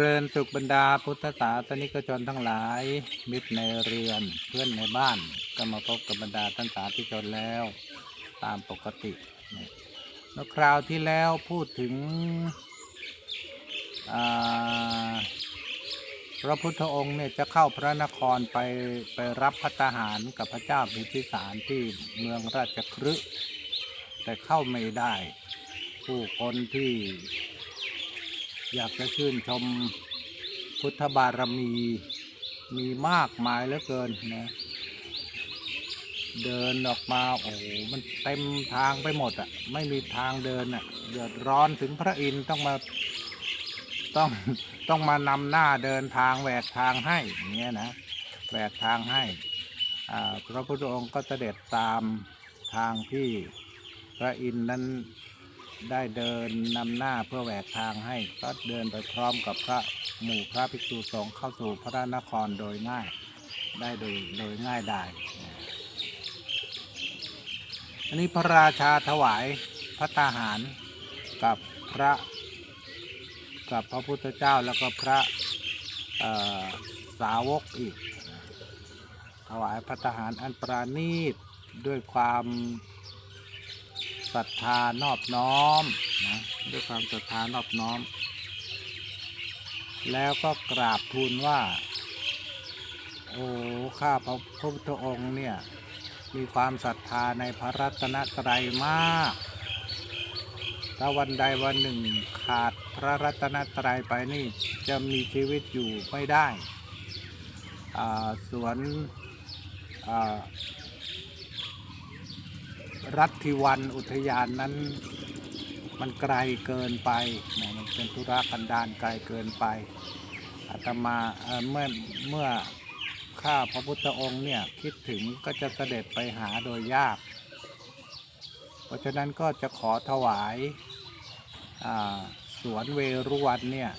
ริญสุขบรรดาพุทธศาสนิกชนทั้งหลาย มิตรในเรือนเพื่อนในบ้าน ก็มาพบกับบรรดาท่านสาธุชนแล้ว ตามปกติเมื่อคราวที่แล้วพูดถึงพระพุทธองค์เนี่ยจะเข้าพระนครไปไปรับพัตตาหารกับพระเจ้าพิมพิสารที่เมืองราชคฤห์แต่เข้าไม่ได้ ผู้คนที่ อยากจะชื่นชมพุทธบารมีมีมากมายเหลือเกินนะเดินออกมาโอ้มันเต็มทางไปหมดอะ่ะ ไม่มีทางเดินอะ่ะเดือดร้อนถึงพระอินทร์ต้องมาต้องต้องมานำหน้าเดินทางแหวกทางให้อย่างเงี้ยนะแหวกทางให้พระพุทธองค์ก็เสด็จตามทางที่พระอินทร์นั้น ได้เดินนำหน้าเพื่อแหวกทางให้ก็เดินไปพร้อมกับพระหมู่พระภิกษุสงฆ์เข้าสู่พระนครโดยง่ายได้โดยโดยง่ายได้ อันนี้พระราชาถวายพระตาหารกับพระกับพระพุทธเจ้าแล้วก็พระสาวกอีก ถวายพระตาหารอันปราณีตด้วยความ ศรัทธานอบน้อมนะด้วยความศรัทธานอบน้อม แล้วก็กราบทูลว่า โอ้ข้าพระพุทธองค์เนี่ยมีความศรัทธาในพระรัตนตรัยมากถ้าวันใดวันหนึ่งขาดพระรัตนตรัยไปนี่จะมีชีวิตอยู่ไม่ได้อ่าสวนอ่า รัฐทิวันอุทยานนั้น มันไกลเกินไปนะมันเป็นธุระกันดารไกลเกินไปอาตมาเมื่อเมื่อข้าพระพุทธองค์เนี่ยคิดถึงก็จะเสด็จไปหาโดยยาก เพราะฉะนั้นก็จะขอถวายาสวนเวรุวันเนี่ย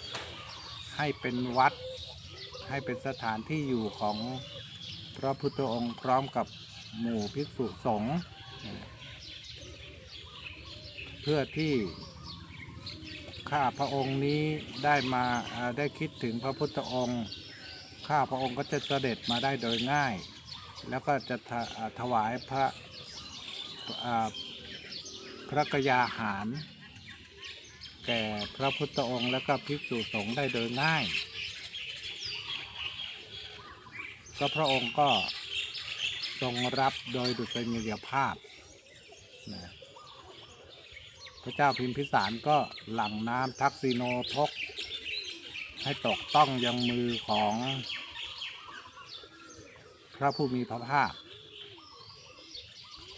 ให้เป็นวัดให้เป็นสถานที่อยู่ของพระพุทธองค์พร้อมกับหมู่ภิกษุสงฆ์ เพื่อที่ข้าพระองค์นี้ได้มาได้คิดถึงพระพุทธองค์ข้าพระองค์ก็จะเสด็จมาได้โดยง่าย แล้วก็จะถถวายพระพระกยาหาร แก่พระพุทธองค์และก็ภิกษุสงฆ์ได้โดยง่าย ก็พระองค์ก็ทรงรับโดยดุษณียภาพนะ พระเจ้าพิมพิสารก็หลั่งน้ำทักษิโนทก ให้ตกต้องยังมือของ พระผู้มีพระภาค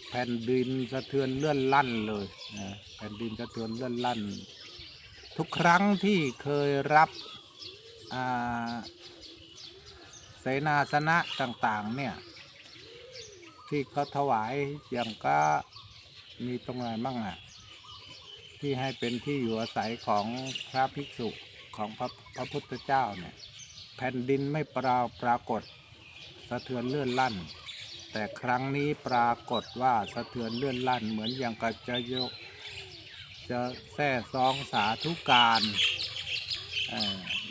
แผ่นดินสะเทือนเลื่อนลั่นเลยนะแผ่นดินสะเทือนเลื่อนลั่น ทุกครั้งที่เคยรับเสนาสนะต่าง ๆ เนี่ย ที่เขาถวายอย่างก็มีตรงไหนบ้างอะ ที่ให้เป็นที่อยู่อาศัยของพระภิกษุของพระพระพุทธเจ้าเนี่ยแผ่นดินไม่ปราปรากฏ สะเทือนเลื่อนลั่น แต่ครั้งนี้ปรากฏว่าสะเทือนเลื่อนลั่น เหมือนอย่างกับจะยกจะแท้ซองสาธุการ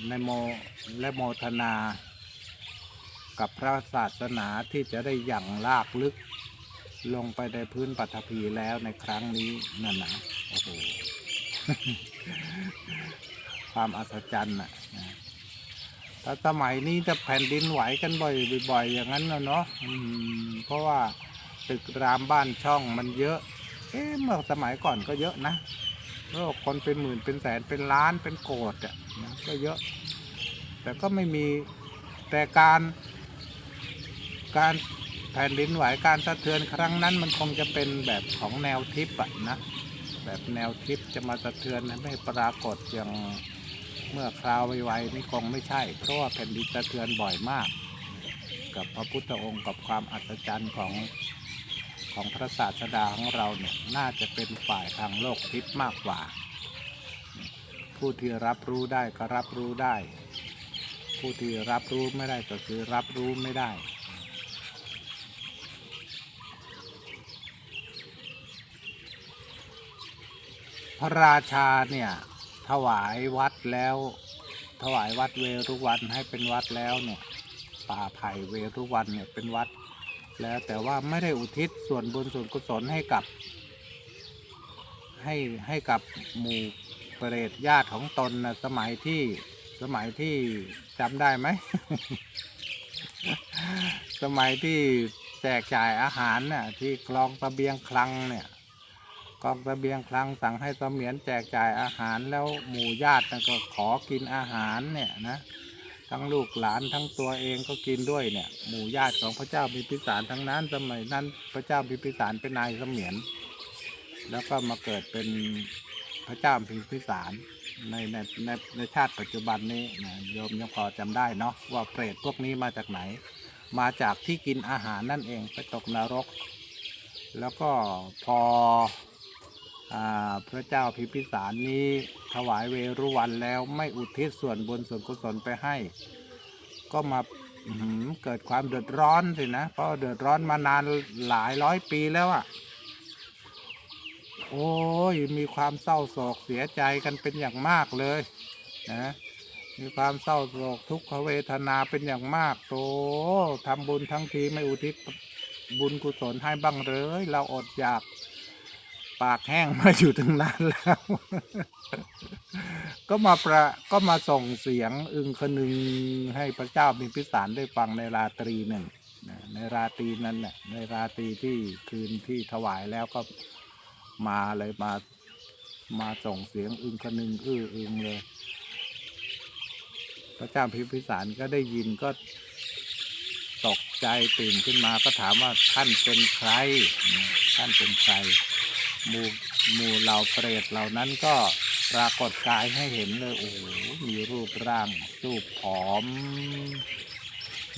ในโมและโมทนา กับพระศาสนาที่จะได้อย่างลากลึก ลงไปในพื้นปฐภีแล้วในครั้งนี้นั่นนะ โอ้โหความอัศจรรย์นะนะแต่สมัยนี้จะแผ่นดินไหวกันบ่อยๆอย่างนั้นเนาะเพราะว่าตึกรามบ้านช่องมันเยอะ เอ๊ะเมื่อสมัยก่อนก็เยอะนะโลกคนเป็นหมื่นเป็นแสนเป็นล้านเป็นโกดอะนะก็เยอะ แต่ก็ไม่มีแต่การการแผ่นดินไหวการสะเทือนครั้งนั้นมันคงจะเป็นแบบของแนวทิพย์อะนะ แบบแนวทิพย์จะมาสะเทือนให้ไม่ปรากฏอย่างเมื่อคราวไวๆนี่คงไม่ใช่ เพราะว่าแผ่นดินสะเทือนบ่อยมาก กับพระพุทธองค์กับความอัศจรรย์ของของพระศาสดาของเราเนี่ยน่าจะเป็นฝ่ายทางโลกทิพย์มากกว่า ผู้ที่รับรู้ได้ก็รับรู้ได้ ผู้ที่รับรู้ไม่ได้ก็คือรับรู้ไม่ได้ พระราชาเนี่ยถวายวัดแล้ว ถวายวัดเวรุวันให้เป็นวัดแล้วเนี่ยป่าไผ่เวรุวันเนี่ยเป็นวัด แล้วแต่ว่าไม่ได้อุทิศส่วนบุญส่วนกุศลให้กับ ให้ให้กับหมู่เปรตญาติของตนนะสมัยที่สมัยที่จำได้ไหม สมัยที่แจกจ่ายอาหารน่ะที่คลองตะเบียงคลังเนี่ย กองตะเบียงคลังสั่งให้เสมียนแจกจ่ายอาหารแล้วหมู่ญาติก็ขอกินอาหารเนี่ยนะทั้งลูกหลานทั้งตัวเองก็กินด้วยเนี่ย หมู่ญาติของพระเจ้าพิพิสารทั้งนั้นสมัยนั้นพระเจ้าพิพิสารเป็นนายเสมียน แล้วก็มาเกิดเป็นพระเจ้าพิพิสารในในในในชาติปัจจุบันนี้นะโยมยังพอจำได้เนาะว่าเปรตพวกนี้มาจากไหน มาจากที่กินอาหารนั่นเองไปตกนรก แล้วก็พอ พระเจ้าพิพิสารนี้ถวายเวรุวันแล้วไม่อุทิศส่วนบุญส่วนกุศลไปให้ ก็มาเกิดความเดือดร้อนสินะเพราะเดือดร้อนมานานหลายร้อยปีแล้วอะ่ะ โอ้ยมีความเศร้าโศกเสียใจกันเป็นอย่างมากเลยนะมีความเศร้าโศกทุกขเวทนาเป็นอย่างมากโตทำบุญทั้งทีไม่อุทิศบุญกุศลให้บ้างเลยเราอดอยาก ปากแห้งมาอยู่ตั้งนานแล้ว ก็มาประก็มาส่งเสียงอึงคนึงให้พระเจ้ามีพิสารได้ฟังในราตรีหนึ่งในราตรีนั้นน่ะในราตรีที่คืนที่ถวายแล้วก็มาเลยมามาส่งเสียงอึงคนึงอื้ออึงเลย พระเจ้าพิมพิสารก็ได้ยินก็ตกใจตื่นขึ้นมาก็ถามว่าท่านเป็นใครท่านเป็นใคร หมู่หมู่เหล่าเปรตเหล่านั้นก็ปรากฏกายให้เห็นเลยโอ้โหมีรูปร่างสูบผอม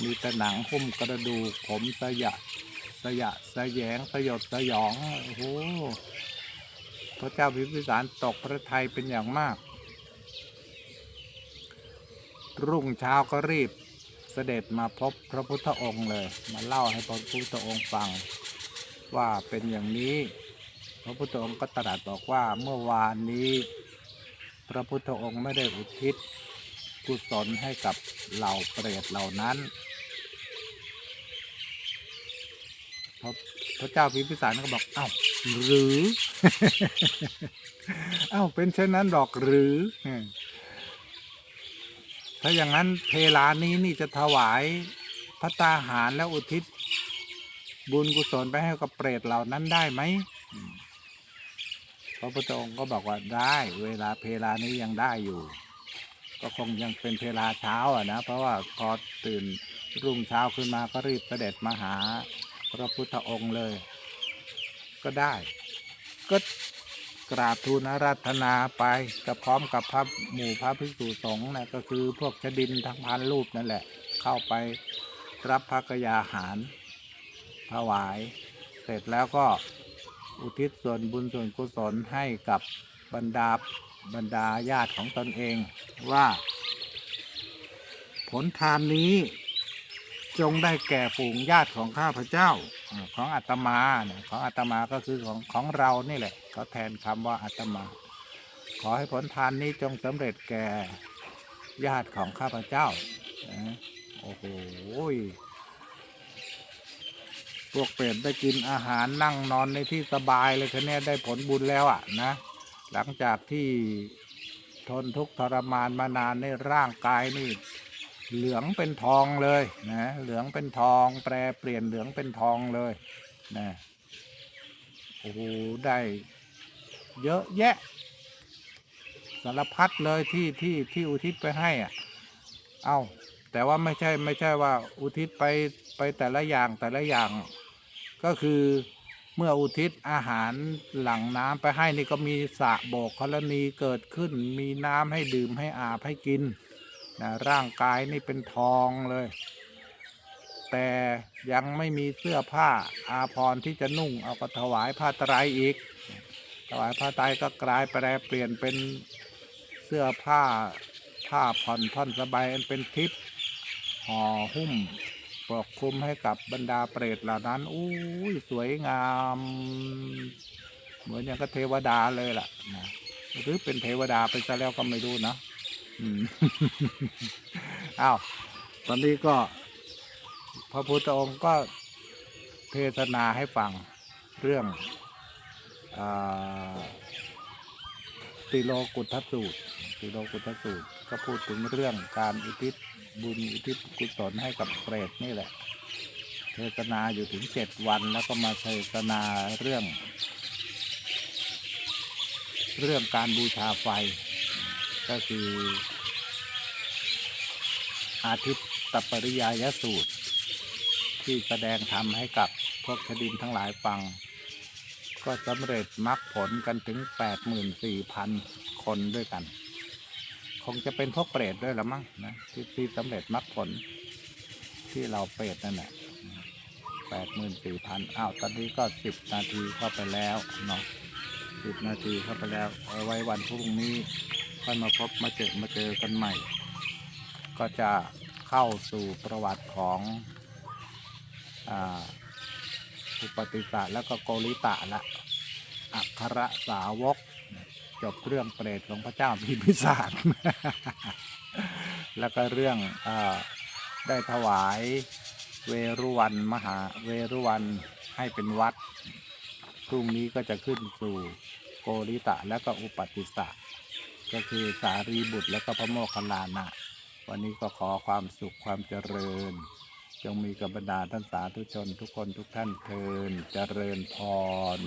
มีแต่หนังหุ้มกระดูกผมสยะสยะสยงสยดสยองโอ้โหพระเจ้าพิมพิสารตกพระทัยเป็นอย่างมาก รุ่งเช้าก็รีบเสด็จมาพบพระพุทธองค์เลย มาเล่าให้พระพุทธองค์ฟังว่าเป็นอย่างนี้ พระพุทธองค์ก็ตรัสบอกว่าเมื่อวานนี้ พระพุทธองค์ไม่ได้อุทิศกุศลให้กับเหล่าเปรตเหล่านั้นพระพระเจ้าพิพิสารก็บอกเอ้าหรือเอ้าเป็นเช่นนั้นหรอกหรือถ้าอย่างนั้นเพลานี้นี่จะถวายพระตาหารแล้วอุทิศ บุญกุศลไปให้กับเปรตเหล่านั้นได้ไหม พระพุทธองค์ก็บอกว่าได้เวลาเพลานี้ยังได้อยู่ ก็คงยังเป็นเพลาเช้าอะนะ เพราะว่าพอตื่นรุ่งเช้าขึ้นมาก็รีบเสด็จมาหาพระพุทธองค์เลย ก็ได้ ก็กราบทูลราธนาไปกับพร้อมกับพระหมู่พระภิกษุสงฆ์นะก็คือพวกชดินทั้งพันรูปนั่นแหละ เข้าไปรับพระกยาหารถวาย เสร็จแล้วก็ อุทิศส่วนบุญส่วนกุศลให้กับบรรดาบรรดาญาติของตนเองว่า ผลทานนี้จงได้แก่ฝูงญาติของข้าพเจ้าของอาตมาของอาตมาก็คือของของเรานี่แหละเขาแทนคำว่าอาตมา ขอให้ผลทานนี้จงสำเร็จแก่ญาติของข้าพเจ้าโอ้โห พวกเปรตได้กินอาหารนั่งนอนในที่สบายเลยคะเนี่ยได้ผลบุญแล้วอะนะ หลังจากที่ทนทุกข์ทรมานมานานในร่างกายนี่เหลืองเป็นทองเลยนะเหลืองเป็นทองแปรเปลี่ยนเหลืองเป็นทองเลยนะโอ้โหได้เยอะแยะ สารพัดเลยที่ที่ที่อุทิศไปให้อะ เอาแต่ว่าไม่ใช่ไม่ใช่ว่าอุทิศไป ไปแต่ละอย่างแต่ละอย่าง ก็คือเมื่ออุทิศอาหารหลังน้ำไปให้นี่ก็มีสระโบกกรณีเกิดขึ้น มีน้ำให้ดื่มให้อาบให้กินนะร่างกายนี่เป็นทองเลย แต่ยังไม่มีเสื้อผ้าอาภรณ์ที่จะนุ่งเอาก็ถวายผ้าไตรอีก ถวายผ้าไตรก็กลายแปลเปลี่ยนเป็นเสื้อผ้าผ้าผ่อนท่อนสบายเป็นทิพย์ห่อหุ้ม ปกคลุมให้กับบรรดาเปรตเหล่านั้นอู้ยสวยงาม เหมือนอย่างกับเทวดาเลยล่ะนะหรือเป็นเทวดาไปซะแล้วก็ไม่รู้นะอ้าวตอนนี้ก็ พระพุทธองค์ก็เทศนาให้ฟังเรื่องอติโลกุทสูตร ติโลกุทสูตร ก็พูดถึงเรื่องการอุทิศบุญอุทิศกุศลให้กับเปรตนี่แหละ เทศนาอยู่ถึงเจ็ดวันแล้วก็มาเทศนาเรื่อง เรื่องการบูชาไฟ ก็คือ อาทิตย์ตปริยายสูตร ที่แสดงธรรมให้กับพวกชดินทั้งหลายฟังก็สำเร็จมรรคผลกันถึง 84,000 คนด้วยกัน งจะเป็นพวกเปรตด้วยละมั้งนะที่ที่สำเร็จมรรคผลที่เราเปรตนั่นแหละ84,000อ้าว ตอนนี้ก็10นาทีเข้าไปแล้วเนาะ10นาทีเข้าไปแล้วเอาไว้วันพรุ่งนี้ค่อยมาพบมาเจอมาเจอกันใหม่ ก็จะเข้าสู่ประวัติของอาอุปติสะแล้วก็โกริตะละอัครสาวก จบเรื่องเปรตของพระเจ้าพิมพิสารแล้วก็เรื่องอได้ถวายเวรุวันมหาเวรุวันให้เป็นวัด พรุ่งนี้ก็จะขึ้นสู่โกริตะแล้วก็อุปติสะก็คือสารีบุตรแล้วก็พระโมคคัลลานะ วันนี้ก็ขอความสุขความเจริญ จงมีกับบรรดาท่านสาธุชนทุกคนทุกท่านเทินเจริญพร